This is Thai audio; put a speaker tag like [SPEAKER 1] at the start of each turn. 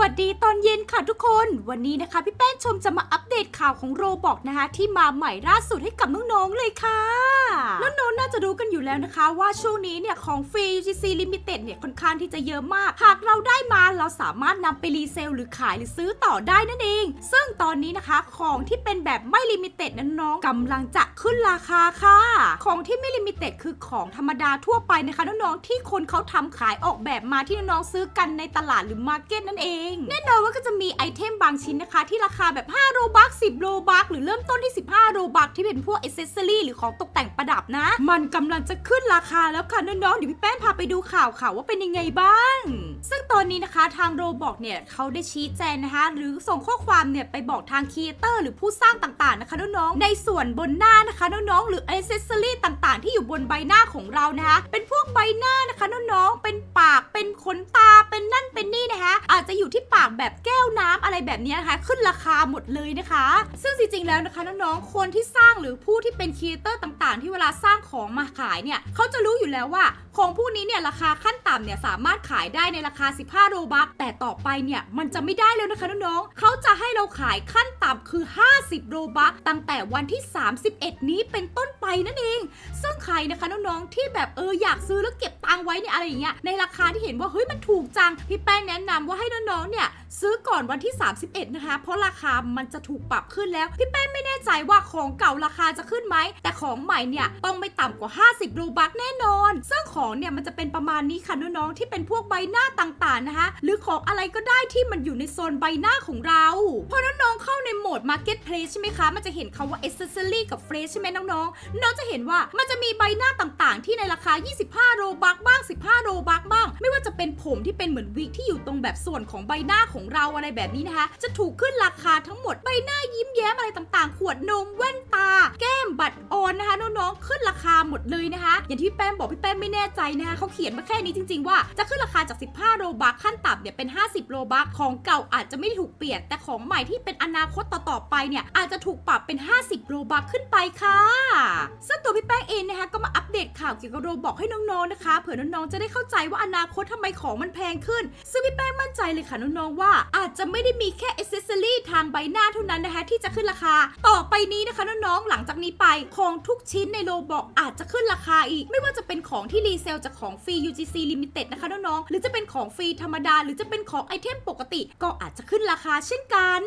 [SPEAKER 1] วัสดีตอนเย็นค่ะทุกคน วันนี้นะคะ พี่แป้งชมจะมาอัปเดตข่าวของโรบอกนะคะ ที่มาใหม่ล่าสุดให้กับน้องๆเลยค่ะน้องๆน่าจะรู้กันอยู่แล้วนะคะ ว่าช่วงนี้เนี่ยของฟรี UGC Limited เนี่ยค่อนข้างที่จะเยอะมาก หากเราได้มาเราสามารถนำไปรีเซลหรือขายหรือซื้อต่อได้นั่นเอง ซึ่งตอนนี้นะคะของที่เป็นแบบไม่ลิมิเต็ดนั้นน้องกำลังจะขึ้นราคาค่ะ ของที่ไม่ลิมิเต็ดคือของธรรมดาทั่วไปนะคะน้องๆที่คนเขาทำขายออกแบบมาที่น้องๆซื้อกันในตลาดหรือมาร์เก็ตนั่นเองแน่นอนว่าก็จะมีไอเทมบางชิ้นนะคะ ที่ราคาแบบ 5 โรบัก10 โรบักหรือเริ่มต้นที่ 15 โรบักที่เป็นพวกอ c เซสซอรี่หรือของตกแต่งประดับนะ มันกำลังจะขึ้นราคาแล้วค่ะน้องๆเดี๋ยวพี่แป้งพาไปดูข่าวค่ะว่าเป็นยังไงบ้าง ซึ่งตอนนี้นะคะทางโรบอกเนี่ยเขาได้ชี้แจงนะคะ หรือส่งข้อความเนี่ยไปบอกทางครีเอเตอร์หรือผู้สร้างต่างๆนะคะน้องๆในส่วนบนหน้านะคะน้องๆหรืออ c เซสซอรี่ต่างๆ ที่อยู่บนใบหน้าของเรานะคะเป็นพวกใบหน้านะคะน้องๆเป็นปากเป็นขนตา อาจจะอยู่ที่ปากแบบแก้วน้ำอะไรแบบนี้นะคะ ขึ้นราคาหมดเลยนะคะ ซึ่งจริงๆแล้วนะคะน้องๆคนที่สร้างหรือผู้ที่เป็นครีเอเตอร์ต่างๆ ที่เวลาสร้างของมาขายเนี่ยเขาจะรู้อยู่แล้วว่า ของผู้นี้เนี่ยราคาขั้นต่ำเนี่ยสามารถขายได้ในราคา 15 โรบัคแต่ต่อไปเนี่ยมันจะไม่ได้แล้วนะคะน้องๆเขาจะให้เราขายขั้นต่ำคือ 50 โรบัคตั้งแต่วันที่ 31 นี้เป็นต้นไปนั่นเอง ซึ่งใครนะคะน้องๆที่แบบเอออยากซื้อแล้วเก็บตังไว้เนี่ยอะไรอย่างเงี้ยในราคาที่เห็นว่าเฮ้ยมันถูกจังพี่แป้งแนะนำว่าให้น้องๆเนี่ย ซื้อก่อนวันที่ 31 นะคะ เพราะราคามันจะถูกปรับขึ้นแล้ว พี่แป้งไม่แน่ใจว่าของเก่าราคาจะขึ้นไหม แต่ของใหม่เนี่ยต้องไม่ต่ำกว่า 50โรบัคแน่นอน ซึ่งของเนี่ยมันจะเป็นประมาณนี้ค่ะน้องๆที่เป็นพวกใบหน้าต่างๆนะคะ หรือของอะไรก็ได้ที่มันอยู่ในโซนใบหน้าของเรา พอน้องๆเข้าในโหมด Marketplace ใช่ไหมคะ มันจะเห็นคำว่า Accessory กับ Fresh ใช่ไหมน้องๆ น้องจะเห็นว่ามันจะมีใบหน้าต่างๆ ที่ในราคา 25โรบัคบ้าง 15โรบัค ผมที่เป็นเหมือนวิกที่อยู่ตรงแบบส่วนของใบหน้าของเราอะไรแบบนี้นะคะ จะถูกขึ้นราคาทั้งหมดใบหน้ายิ้มแย้มอะไรต่างๆ ขวดนมแว่นตา แก้มบัตรออนนะคะน้องๆขึ้นราคาหมดเลยนะคะ อย่างที่พี่แป้งบอกพี่แป้งไม่แน่ใจนะคะเขาเขียนมาแค่นี้จริง ๆ ว่าจะขึ้นราคาจาก 15โรบัคขั้นต่ำเนี่ยเป็น 50โรบัคของเก่าอาจจะไม่ถูกเปลี่ยน แต่ของใหม่ที่เป็นอนาคตต่อๆไปเนี่ยอาจจะถูกปรับเป็น 50โรบัคขึ้นไปค่ะซึ่งตัวพี่แป้งเองนะคะก็มาอัปเดตข่าวเกี่ยวกับโรบอกให้น้องๆนะคะเผื่อน้องๆจะได้เข้าใจว่าอนาคตทำไมของมันแพงขึ้น ซึ่งพี่แป้งมั่นใจเลยค่ะน้องๆว่า อาจจะไม่ได้มีแค่อ c เซอรี่ทางใบหน้าเท่านั้นนะคะที่จะขึ้นราคา ต่อไปนี้นะคะน้องๆหลังจากนี้ไปของทุกชิ้นในโลบอกอาจจะขึ้นราคาอีก ไม่ว่าจะเป็นของที่รีเซลจากของฟรี UGC Limited นะคะน้องๆหรือจะเป็นของฟรีธรรมดา หรือจะเป็นของไอเทมปกติ ก็อาจจะขึ้นราคาเช่นกัน